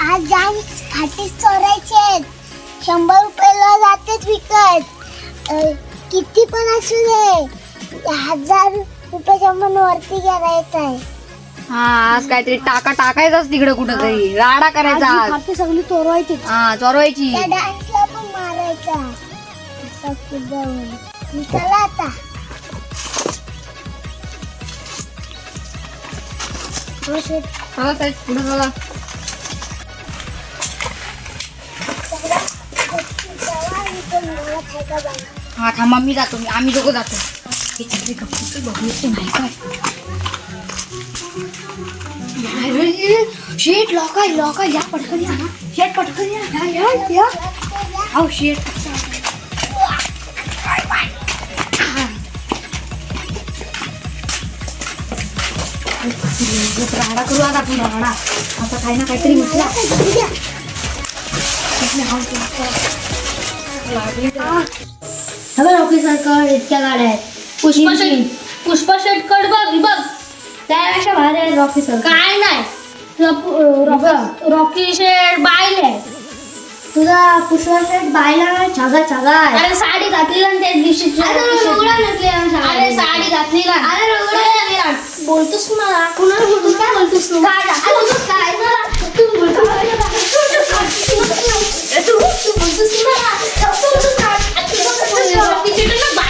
आज जाम चोरायचे आहेत. शंभर रुपयाला जातेच विकत. अ, किती पण असू दे. हजार रुपयाच्या पण वरती करायचं आहे. हा आज काहीतरी टाका टाकायचाच तिकडे कुठं तरी राडा करायचा आज. खाते सगळी चोरवायची. हा चोरवायची. त्या डान्सला पण मारायचा असा चला आता. चला साहेब पुढे चला तेव्हा हा थांबा मी जातो मी. आम्ही दोघं जातो. हे तिकडे गप्पूचे बघू नाही काय. अरे, शेट लॉक आहे लॉक आहे. या पटकन या ना. शेट पटकन या. या या या. अहो शेट राडा करू आता आपण राडा. आता काही ना काहीतरी म्हटलं. हवं ऑफिसर इतक्या गाड्या आहेत. पुष्पा शेट पुष्पा शेट कड बघ बघ. त्यापेक्षा भारी आहेत ऑफिसर काय नाही. रॉकी शेट बायले तुझा पुष्पा शेट बायला छागा छागा अरे साडी घातली ना त्या दिवशी अरे साडी. घातली ना. अरे बोलतोस मला? कुणाला बोलतोस? काय बोलतोस तू? काय? तू बोलतोस तू बोलतोस आता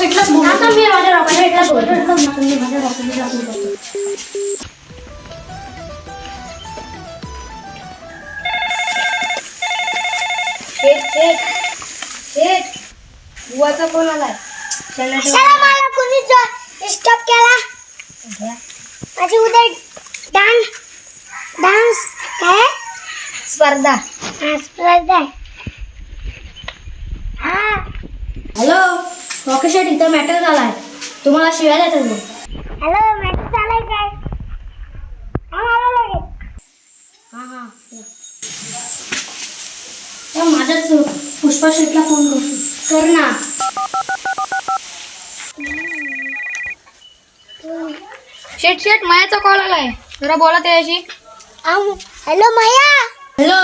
पुष्पा शेटलाच बोल आता मी माझ्या रॉका शेटला बोलतो मी माझ्या रॉका शेटला बोलतो शेट शेट शेट बुवाचा फोन आलाय शेणाच्या चला मला कोणी डिस्टर्ब केला माझी उद्या डान्स डान्स काय स्पर्धा. हा, स्पर्धा. हा. हॅलो रॉकी शेट इथं मॅटर झालाय. तुम्हाला शिवाय हॅलो मॅच चालाय काय? हा हा हा तर माझ्याच पुष्पा शेटला फोन करतो कर ना. शेट शेट मायाचा कॉल आलाय. जरा बोला त्याच्याशी. आम- हॅलो माया. हॅलो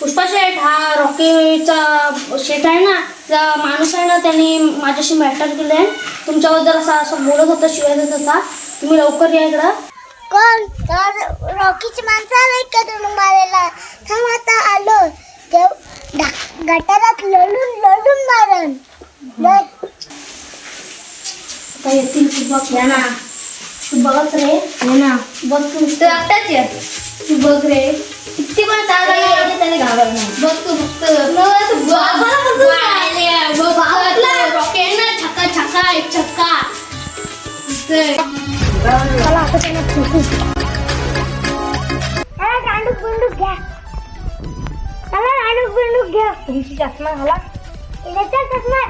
पुष्पा शेठ हा रॉकीचा शेठ आहे ना त्या माणूस आहे ना त्यांनी माझ्याशी मॅटर केलंय. तुमच्याबद्दल असा असं बोलत होता शिवाय देत होता तुम्ही लवकर या इकडं. कोण? तर रॉकीची माणसं आलाय का तुला मारायला? थांब आता आलो. ते गटारात लढून लढून मारण. आता येतील तू बघ या ना. तू बघत रे ये ना. बघ तू ते एकटाच आहे तू बघ रे. किती पण चालला ना त्याने घाबरत नाही बघ तू फक्त छक्का छक्का एक छक्का। चला आता त्यांना फुटू चला। गांडूक बिंडूक घ्या चला गांडूक बिंडूक घ्या तुमची चष्मा घाला याचा चष्मा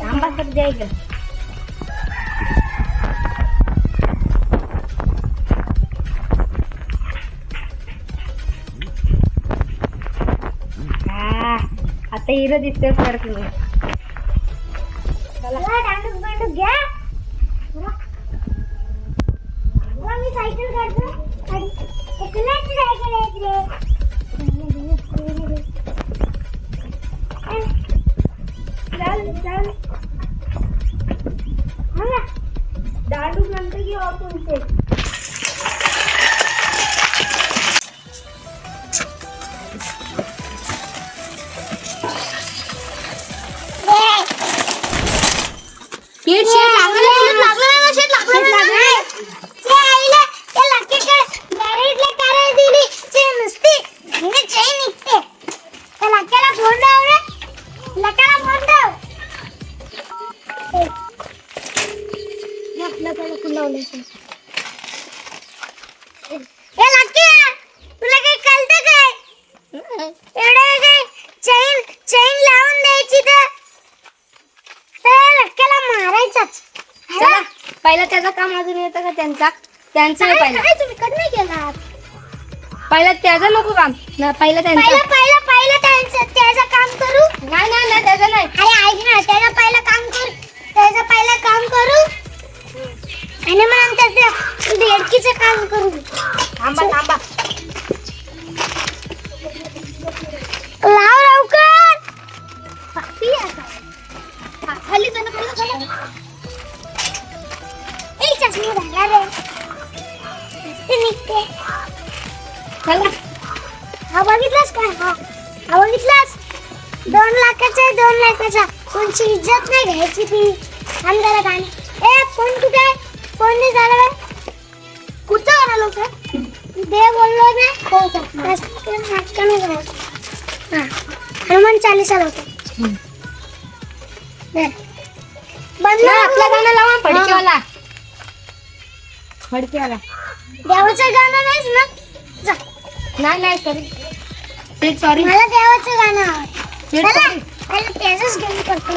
थांबा सर द्यायचं आता हिरो दिसतोय सर ए लाक्या तुला काही कळतं काय एवढं काय चैन चैन लावून द्यायची तर त्या लाकडाला मारायचाच चला पहिला त्याचं काम अजून येतं का त्यांचा? त्यांचं पहिला. काय तुम्ही नाही केलात पहिला त्याचं नको काम. ना पहिला पहिलं त्यांचं पहिलं पहिलं त्यांचं. त्याचं काम करू. नाही नाही नाही त्याचं नाही. अरे ऐक ना त्याचं पहिलं काम करू. त्याचं पहिलं काम करू. बेडकीचं काम करू थांबा दे बोललो ना. हो हा. हनुमान चालीसा लावतो धर. बंद नाही, आपलं. गाणं लावा फडकेवाला. फडकेवाला. देवाचं गाणं नाहीच ना. जा. नाही नाही सॉरी सॉरी मला देवाचं गाणं आवडतं. त्याचंच घेऊन करतो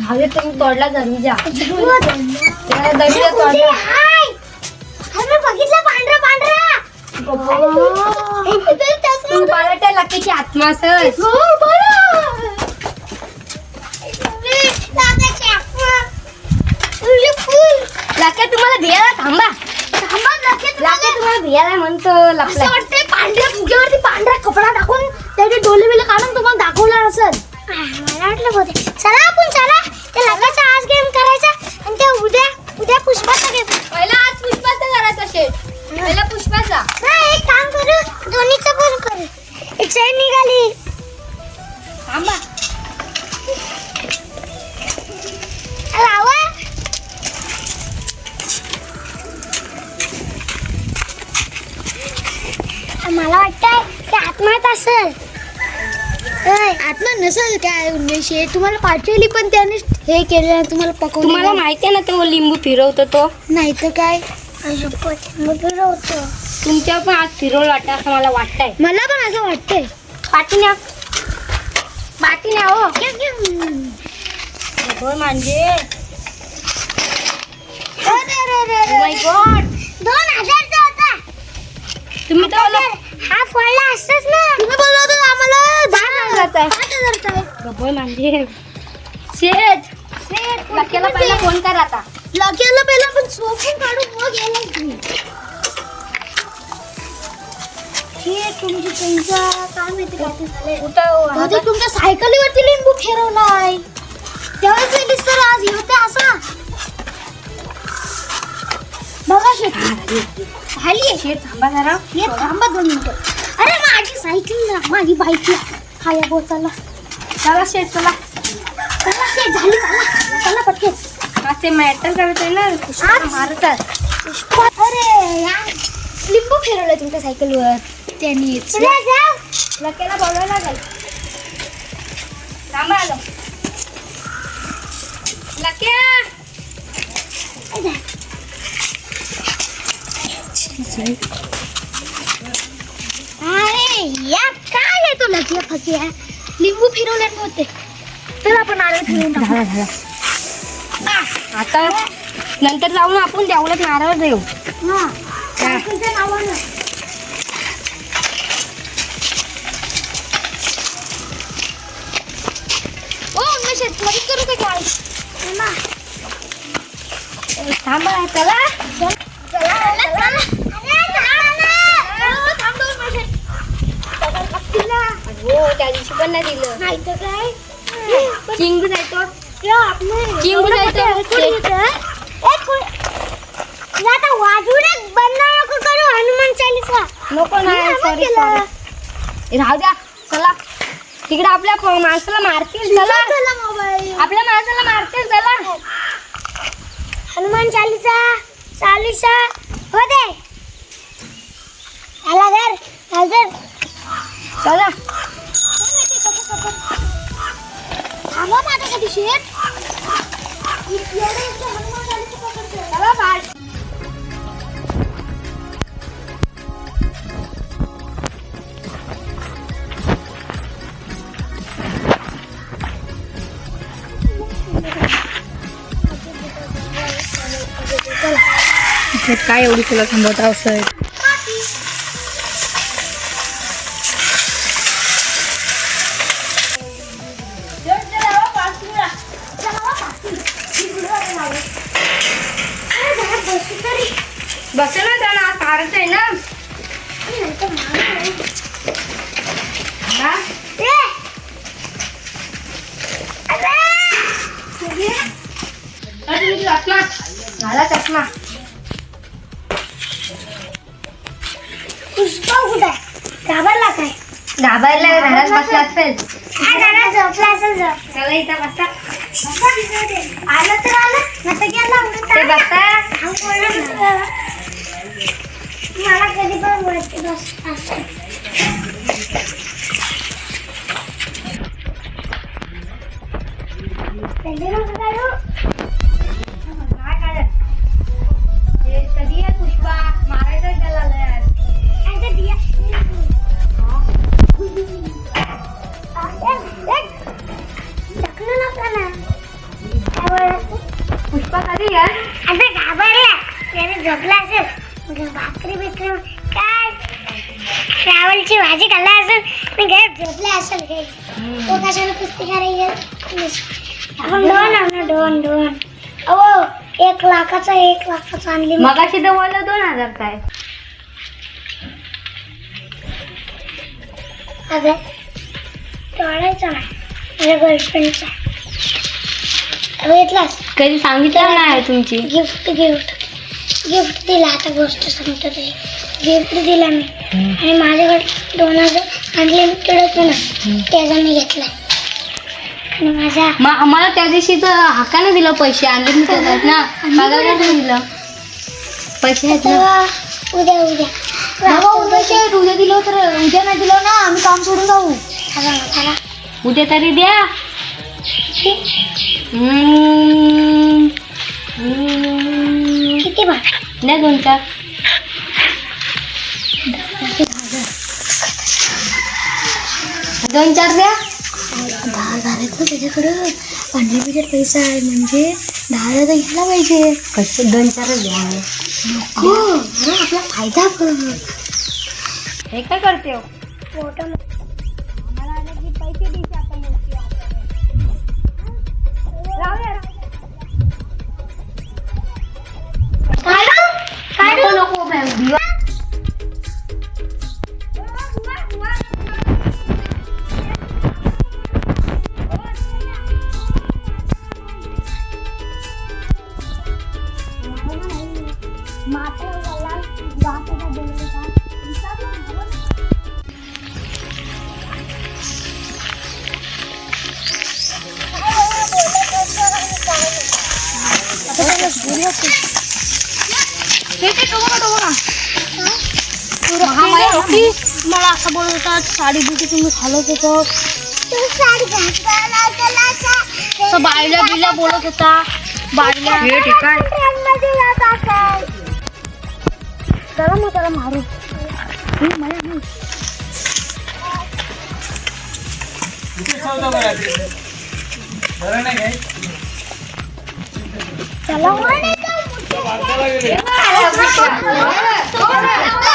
भाव्या तुम्ही तोडला त्या तोडला बघितलं पांढरा पांढरा लकीची आत्मा सर लक्या तुम्हाला भियाला थांबा. तुम्हाला भियाला म्हणतो लपला पांढऱ्या फुग्यावरती पांढरा कपडा टाकून त्याचे डोले बिले काढून तुम्हाला दाखवलं असेल. मला वाटलं बहुतेक. चला आपण चला. त्या लग्नाचा आज गेम करायचा आणि ते उद्या उद्या पुष्पाचा गेम पहिला आज पुष्पाचा करायचा शेट पहिला पुष्पाचा. उन्मेष तुम्हाला पाठवली पण त्याने हे केलं तुम्हाला पकवलं तुम्हाला माहिती आहे ना तो लिंबू फिरवतो तो. नाही तर काय? तुमच्या पण आज फिरवलं वाटतं असं मला वाटतंय. मला पण असं वाटतंय. पाटीन्या पाटीन्या हो. होय म्हणजे दोन हजारचा होता. तुम्ही तर बोला हा फळला असतच ना. तुम्ही बोलला होता आम्हाला दहा हजाराचा आहे. पाच हजारचा आहे. होय म्हणजे शेठ लक्याला पहिला फोन कर आता. लग्याला पहिला पण सोपून काढून मग यायला तुम्ही हे तुमची त्यांचा काय माहिती काय झालंय? कुठं बहुतेक तुमच्या सायकलीवरती लिंबू फिरवलाय. तेव्हाच मी दिसतो आज होते असा. बघा शेट खाली शेठ थांबा जरा. हे थांबा दोन मिनिटं. अरे माझी सायकल माझी बाईक हा या बो चला शेठ चला. चला शेट झाली चला चला पटके ते मॅटर करत आहे ना पुष्पा मारतात अरे यार. लिंबू फिरवलं तुमच्या सायकलवर. त्यांनीच लक्याला बोलवायला लागेल. थांबा आलो. लक्या अरे या काय आहे तो लगिया फकिया लिंबू फिरवले होते चल आपण नारळ फिरवून टाकू. आता नंतर जाऊन आपण देवलात नारळ देऊ. हा. सायकलच्या नावानं. ओ करू काय? थांबा चला चला चला. हो त्या दिवशी पण नाही दिलं. नाही तर काय चिंगू चिंगू जायचं. आता बंद नको करू हनुमान चालीसा. नको नाही सॉरी. सॉरी राहू द्या. चला. तिकडे आपल्या माणसाला मारतील. चला. चला. मोबाईल. आपल्या माणसाला मारतील. चला. हनुमान चालीसा चालीसा. हो दे. घाल घर चला. थांबा माझ्यासाठी शेट चला काय एवढी तुला थांबवत असं कारच आहे ना? चष्मा. घाला चष्मा. पुष्पा कुठे घाबरला काय? घाबरला घरात बसला असेल. झोपला असेल चला इथं बसा. आलं तर आलं. तर गेला ते. बसा. मला कधी पण वरती बस दोन दोन दोन. अहो एक लाखाचा एक लाखाचा आणली मी. मगाशी तर बोललो दोन हजार काय? अगं तोडायचा ना माझ्या गर्लफ्रेंडचा बघितलास कधी सांगितलं नाही तुमची? गिफ्ट गिफ्ट गिफ्ट दिला आता गोष्ट सांगतो ते गिफ्ट दिला मी. आणि माझ्याकडे दोन हजार अनलिमिटेड होतं ना त्याचा मी घेतला म- मला त्या दिवशी तर हाकाने दिलं पैसे आणले मी त्याच्यात ना मला काय नाही दिलं. पैसे आहेत ना. उद्या उद्या. बाबा उद्याचे उद्या दिलं तर उद्या नाही दिलं ना आम्ही काम सोडून जाऊ. उद्या तरी द्या. किती? द्या दोन चार. दोन चार द्या. दहा हजार आहेत ना त्याच्याकडं अनलिमिटेड पैसा आहे म्हणजे दहा हजार घ्यायला पाहिजे कसे दोन चार द्या आपला फायदा पण हे काय करते हो? मोठं काढू नको नको मॅम, दिवा. मला असं बोलतात साडी बिडी तुम्ही घालत होतो. बायला बिला बोलत होता. बायला हे ठीक आहे चला मग त्याला मारू चला तुला बाहेर काढी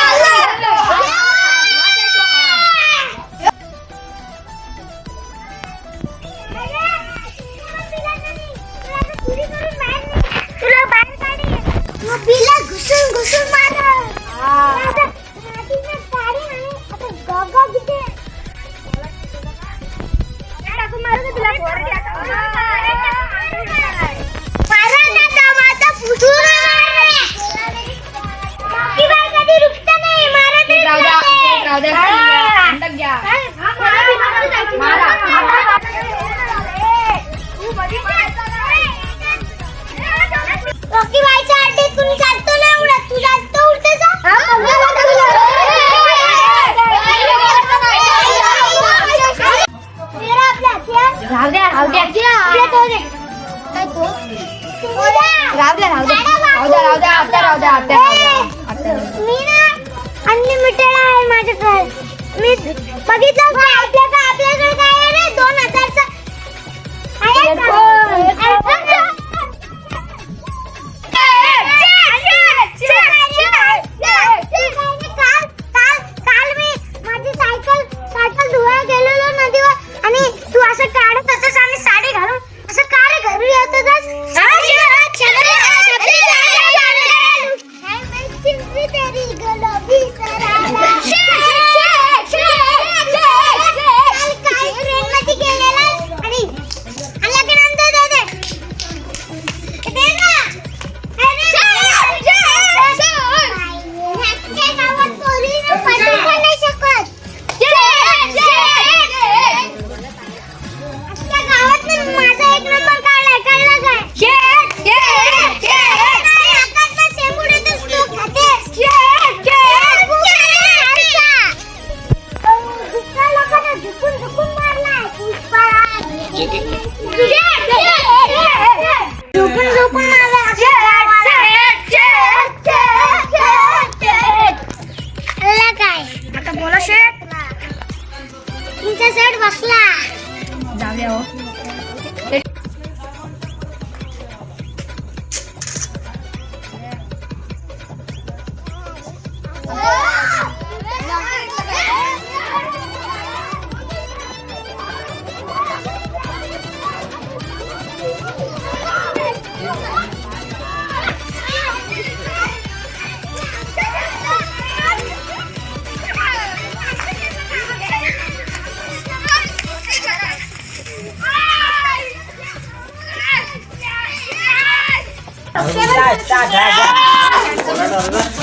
तुमचा जड बसला. जाऊया हो. 下下下。